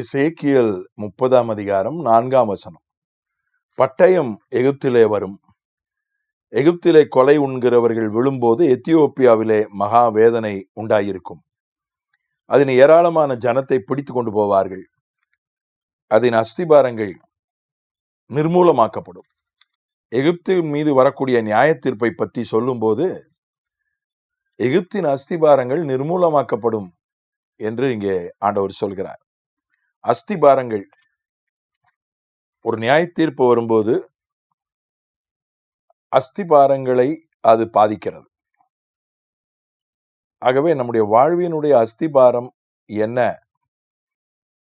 இசேக்கியல் முப்பதாம் அதிகாரம் நான்காம் வசனம். பட்டயம் எகிப்திலே வரும். எகிப்திலே கொலை உண்கிறவர்கள் விழும்போது எத்தியோப்பியாவிலே மகா வேதனை உண்டாயிருக்கும். அதன் ஏராளமான ஜனத்தை பிடித்து கொண்டு போவார்கள். அதன் அஸ்திபாரங்கள் நிர்மூலமாக்கப்படும். எகிப்தின் மீது வரக்கூடிய நியாய தீர்ப்பை பற்றி சொல்லும்போது எகிப்தின் அஸ்திபாரங்கள் நிர்மூலமாக்கப்படும் என்று இங்கே ஆண்டவர் சொல்கிறார். அஸ்திபாரங்கள். ஒரு நியாய தீர்ப்பு வரும்போது அஸ்திபாரங்களை அது பாதிக்கிறது. ஆகவே நம்முடைய வாழ்வினுடைய அஸ்திபாரம் என்ன?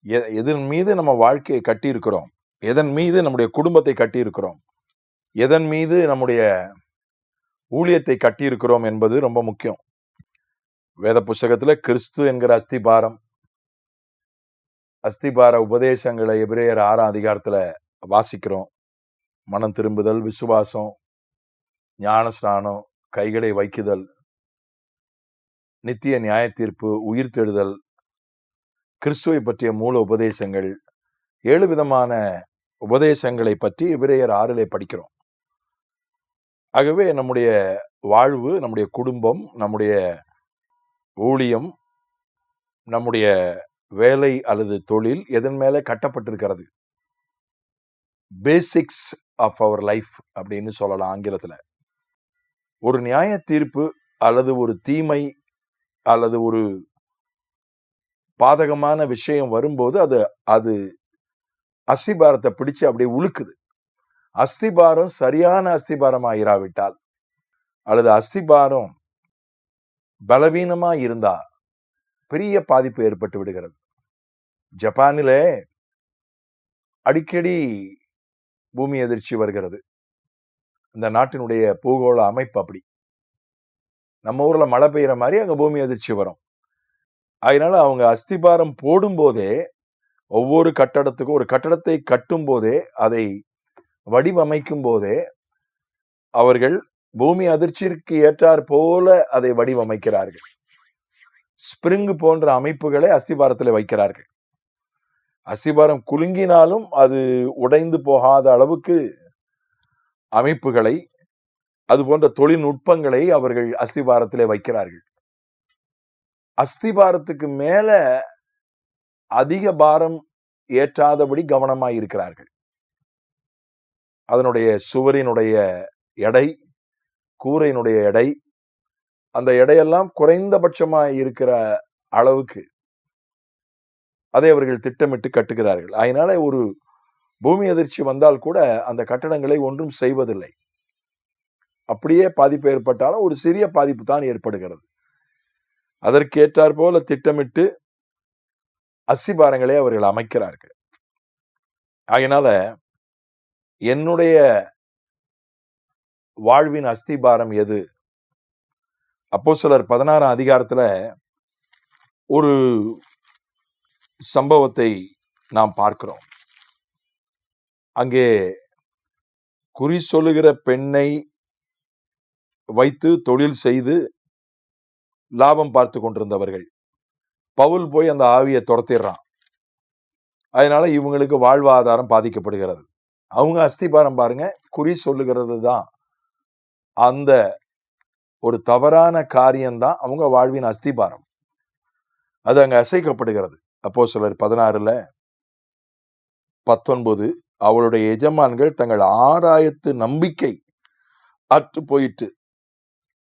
எ- எதன் மீது நம்ம வாழ்க்கையை கட்டியிருக்கிறோம்? எதன் மீது நம்முடைய குடும்பத்தை கட்டியிருக்கிறோம்? எதன் மீது நம்முடைய ஊழியத்தை கட்டியிருக்கிறோம் என்பது ரொம்ப முக்கியம். வேத புஸ்தகத்தில் கிறிஸ்து என்கிற அஸ்திபாரம் அஸ்திபார உபதேசங்களை எபிரேயர் ஆறாம் அதிகாரத்தில் வாசிக்கிறோம். மனம் திரும்புதல் விசுவாசம் ஞானஸ்நானம் கைகளை வைக்குதல் நித்திய நியாய தீர்ப்பு உயிர்த்தெழுதல் கிறிஸ்துவை பற்றிய மூல உபதேசங்கள் ஏழு விதமான உபதேசங்களை பற்றி எபிரேயர் ஆறிலே படிக்கிறோம். ஆகவே நம்முடைய வாழ்வு நம்முடைய குடும்பம் நம்முடைய ஊழியம் நம்முடைய வேலை அல்லது தொழில் எதன் மேலே கட்டப்பட்டிருக்கிறது? பேசிக்ஸ் ஆஃப் அவர் லைஃப் அப்படின்னு சொல்லலாம் ஆங்கிலத்தில். ஒரு நியாய தீர்ப்பு அல்லது ஒரு தீமை அல்லது ஒரு பாதகமான விஷயம் வரும்போது அது அது அஸ்திபாரத்தை பிடிச்சு அப்படியே உழுக்குது. அஸ்திபாரம் சரியான அஸ்திபாரமாக இராவிட்டால் அல்லது அஸ்திபாரம் பலவீனமாக இருந்தால் பெரிய பாதிப்பு ஏற்பட்டு விடுகிறது. ஜப்பானிலே அடிக்கடி பூமி எதிர்ச்சி வருகிறது. இந்த நாட்டினுடைய பூகோள அமைப்பு அப்படி. நம்ம ஊர்ல மழை பெய்கிற மாதிரி அங்க பூமி எதிர்ச்சி வரும். அதனால அவங்க அஸ்திபாரம் போடும்போதே ஒவ்வொரு கட்டடத்துக்கும் ஒரு கட்டடத்தை கட்டும் போதே அதை வடிவமைக்கும் போதே அவர்கள் பூமி அதிர்ச்சிக்கு ஏற்றாற் போல அதை வடிவமைக்கிறார்கள். ஸ்பிரிங் போன்ற அமைப்புகளை அஸ்திபாரத்தில் வைக்கிறார்கள். அஸ்திபாரம் குலுங்கினாலும் அது உடைந்து போகாத அளவுக்கு அமைப்புகளை அது போன்ற தொழில்நுட்பங்களை அவர்கள் அஸ்திபாரத்திலே வைக்கிறார்கள். அஸ்திபாரத்துக்கு மேல அதிக பாரம் ஏற்றாதபடி கவனமாக இருக்கிறார்கள். அதனுடைய சுவரினுடைய எடை கூரையினுடைய எடை அந்த எடையெல்லாம் குறைந்தபட்சமா இருக்கிற அளவுக்கு அதை அவர்கள் திட்டமிட்டு கட்டுகிறார்கள். அதனால ஒரு பூமி அதிர்ச்சி வந்தால் கூட அந்த கட்டடங்களை ஒன்றும் செய்வதில்லை. அப்படியே பாதிப்பு ஏற்பட்டாலும் ஒரு சிறிய பாதிப்பு தான் ஏற்படுகிறது. அதற்கேற்றாற் போல திட்டமிட்டு அஸ்திபாரங்களை அவர்கள் அமைக்கிறார்கள். அதனால என்னுடைய வாழ்வின் அஸ்திபாரம் எது? அப்போ சிலர் பதினாறாம் அதிகாரத்துல ஒரு சம்பவத்தை நாம் பார்க்கிறோம். அங்கே குறி சொல்லுகிற பெண்ணை வைத்து தொழில் செய்து லாபம் பார்த்து கொண்டிருந்தவர்கள். பவுல் போய் அந்த ஆவியை துரத்திடுறான். அதனால இவங்களுக்கு வாழ்வாதாரம் பாதிக்கப்படுகிறது. அவங்க அஸ்திபாரம் பாருங்க குறி சொல்லுகிறது தான் அந்த ஒரு தவறான காரியம்தான் அவங்க வாழ்வின் அஸ்திபாரம். அது அங்கே அசைக்கப்படுகிறது. அப்போ சிலர் பதினாறுல பத்தொன்பது அவளுடைய எஜமான்கள் தங்கள் ஆதாயத்து நம்பிக்கை அற்று போயிற்று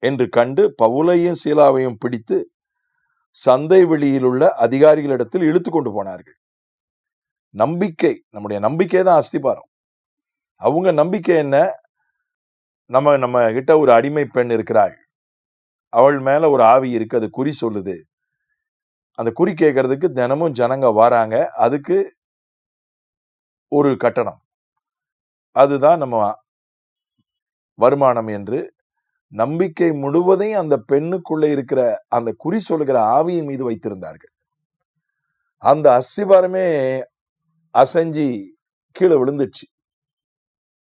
என்று கண்டு பவுலையும் சீலாவையும் பிடித்து சந்தை வெளியில் உள்ள அதிகாரிகளிடத்தில் இழுத்து கொண்டு போனார்கள். நம்பிக்கை நம்முடைய நம்பிக்கை தான் அஸ்திபாரம். அவங்க நம்பிக்கை என்ன? நம்ம நம்ம கிட்ட ஒரு அடிமை பெண் இருக்கிறாள். அவள் மேல ஒரு ஆவி இருக்கு அது குறி சொல்லுது. அந்த குறி கேட்கறதுக்கு தினமும் ஜனங்க வராங்க. அதுக்கு ஒரு கட்டணம். அதுதான் நம்ம வருமானம் என்று நம்பிக்கை முழுவதையும் அந்த பெண்ணுக்குள்ளே இருக்கிற அந்த குறி சொல்லுகிற ஆவியின் மீது வைத்திருந்தார்கள். அந்த அஸ்திபாரமே அசைஞ்சி கீழே விழுந்துச்சு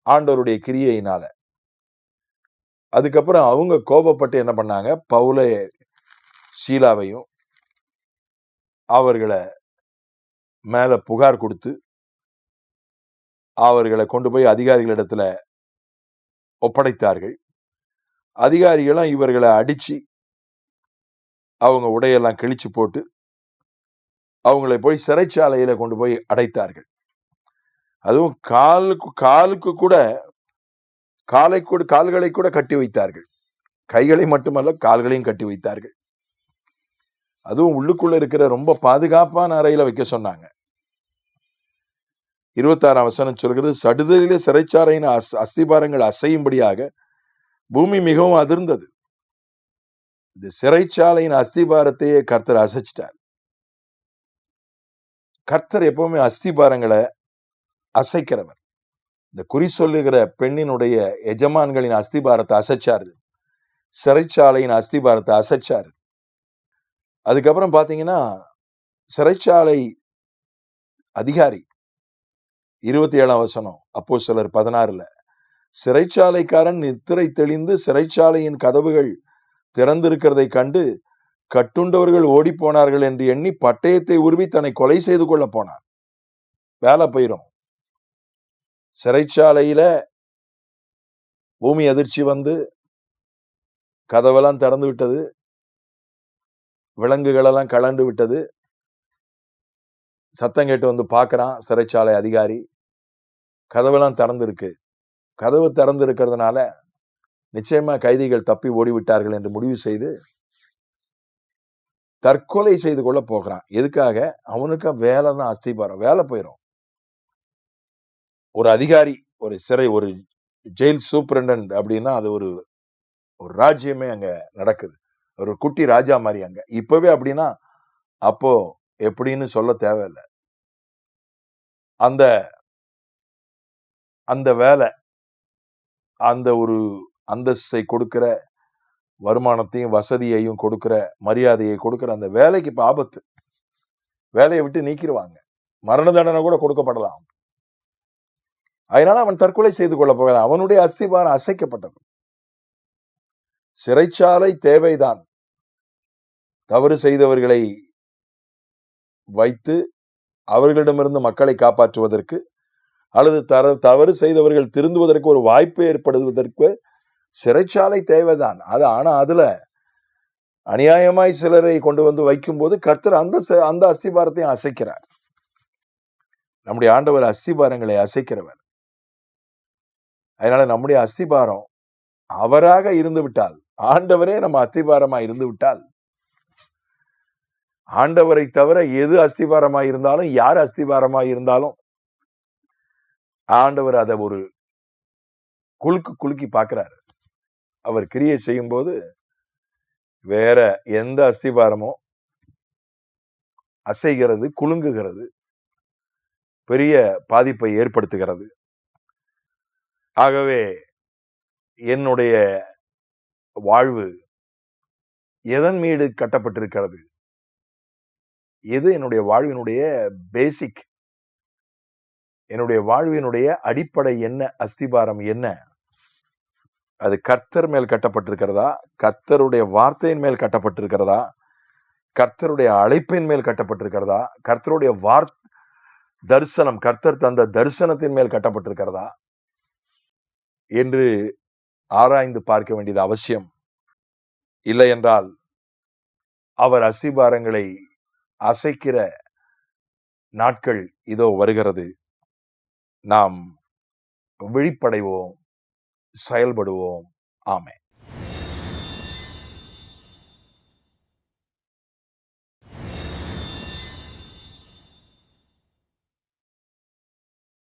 ஆண்டவருடைய கிரியையினால. அதுக்கப்புறம் அவங்க கோபப்பட்டு என்ன பண்ணாங்க? பவுல ஷீலாவையும் அவர்களை மேலே புகார் கொடுத்து அவர்களை கொண்டு போய் அதிகாரிகளிடத்தில் ஒப்படைத்தார்கள். அதிகாரிகளும் இவர்களை அடித்து அவங்க உடையெல்லாம் கிழிச்சு போட்டு அவங்களை போய் சிறைச்சாலையில் கொண்டு போய் அடைத்தார்கள். அதுவும் காலுக்கு காலுக்கு கூட காலை கூட கால்களை கூட கட்டி வைத்தார்கள். கைகளை மட்டுமல்ல கால்களையும் கட்டி வைத்தார்கள். அதுவும் உள்ளுக்குள்ள இருக்கிற ரொம்ப பாதுகாப்பான அறையில வைக்க சொன்னாங்க. இருபத்தாறாம் வசனம் சொல்கிறது சடுதலிலே சிறைச்சாலையின் அஸ் அஸ்திபாரங்கள் அசையும்படியாக பூமி மிகவும் அதிர்ந்தது. இந்த சிறைச்சாலையின் அஸ்திபாரத்தையே கர்த்தர் அசைச்சிட்டார். கர்த்தர் எப்பவுமே அஸ்திபாரங்களை அசைக்கிறவர். இந்த குறி சொல்லுகிற பெண்ணினுடைய எஜமான்களின் அஸ்திபாரத்தை அசைச்சார். சிறைச்சாலையின் அஸ்திபாரத்தை அசைச்சார். அதுக்கப்புறம் பார்த்தீங்கன்னா சிறைச்சாலை அதிகாரி இருபத்தி ஏழாம் வசனம் அப்போ சிலர் பதினாறுல சிறைச்சாலைக்காரன் நித்திரை தெளிந்து சிறைச்சாலையின் கதவுகள் திறந்திருக்கிறதை கண்டு கட்டுண்டவர்கள் ஓடி போனார்கள் என்று எண்ணி பட்டயத்தை உருவி தன்னை கொலை செய்து கொள்ள போனார். வேலை போயிரும். சிறைச்சாலையில் பூமி அதிர்ச்சி வந்து கதவெல்லாம் திறந்து விட்டது. விலங்குகளெல்லாம் கலண்டு விட்டது. சத்தம் கேட்டு வந்து பார்க்குறான் சிறைச்சாலை அதிகாரி. கதவெல்லாம் திறந்துருக்கு. கதவு திறந்து இருக்கிறதுனால நிச்சயமாக கைதிகள் தப்பி ஓடிவிட்டார்கள் என்று முடிவு செய்து தற்கொலை செய்து கொள்ள போகிறான். எதுக்காக? அவனுக்கு வேலை தான் அஸ்திபாரம். வேலை போயிடும் ஒரு அதிகாரி ஒரு சிறை ஒரு ஜெயில் சூப்பரண்டன்ட் அப்படின்னா அது ஒரு ஒரு ராஜ்யமே அங்க நடக்குது. ஒரு குட்டி ராஜா மாதிரி அங்க. இப்போவே அப்படின்னா அப்போ எப்படின்னு சொல்ல தேவையில்லை. அந்த அந்த வேலை அந்த ஒரு அந்தஸ்தை கொடுக்கிற வருமானத்தையும் வசதியையும் கொடுக்கிற மரியாதையை கொடுக்கிற அந்த வேலைக்கு இப்போ ஆபத்து. வேலையை விட்டு நீக்கிடுவாங்க. மரண தண்டனை கூட கொடுக்கப்படலாம். அதனால அவன் தற்கொலை செய்து கொள்ள போகிறான். அவனுடைய அஸ்திபாரம் அசைக்கப்பட்டது. சிறைச்சாலை தேவைதான். தவறு செய்தவர்களை வைத்து அவர்களிடமிருந்து மக்களை காப்பாற்றுவதற்கு அல்லது தர தவறு செய்தவர்கள் திருந்துவதற்கு ஒரு வாய்ப்பு ஏற்படுவதற்கு சிறைச்சாலை தேவைதான். அது ஆனா அதுல அநியாயமாய் சிலரை கொண்டு வந்து வைக்கும்போது கர்த்தர் அந்த அந்த அஸ்திபாரத்தையும் அசைக்கிறார். நம்முடைய ஆண்டவர் அஸ்திபாரங்களை அசைக்கிறவர். அதனால நம்முடைய அஸ்திபாரம் அவராக இருந்து விட்டால் ஆண்டவரே நம்ம அஸ்திபாரமா இருந்து விட்டால் ஆண்டவரை தவிர எது அஸ்திபாரமா இருந்தாலும் யார் அஸ்திபாரமா இருந்தாலும் ஆண்டவர் அதை ஒரு குலுக்கு குலுக்கி பார்க்கிறாரு. அவர் கிரியை செய்யும்போது வேற எந்த அஸ்திபாரமோ அசைகிறது குலுங்குகிறது பெரிய பாதிப்பை ஏற்படுத்துகிறது. ஆகவே என்னுடைய வாழ்வு எதன் மீது கட்டப்பட்டிருக்கிறது? எது என்னுடைய வாழ்வினுடைய பேசிக் என்னுடைய வாழ்வினுடைய அடிப்படை என்ன அஸ்திபாரம் என்ன? அது கர்த்தர் மேல் கட்டப்பட்டிருக்கிறதா? கர்த்தருடைய வார்த்தையின் மேல் கட்டப்பட்டிருக்கிறதா? கர்த்தருடைய அழைப்பின் மேல் கட்டப்பட்டிருக்கிறதா? கர்த்தருடைய வார் தரிசனம் கர்த்தர் தந்த தரிசனத்தின் மேல் கட்டப்பட்டிருக்கிறதா? என்று ஆராய்ந்து பார்க்க வேண்டியது அவசியம். இல்லை என்றால் அவர் அசிபாரங்களை அசைக்கிற நாட்கள் இதோ வருகிறது. நாம் விழிப்படைவோம் செயல்படுவோம். ஆமே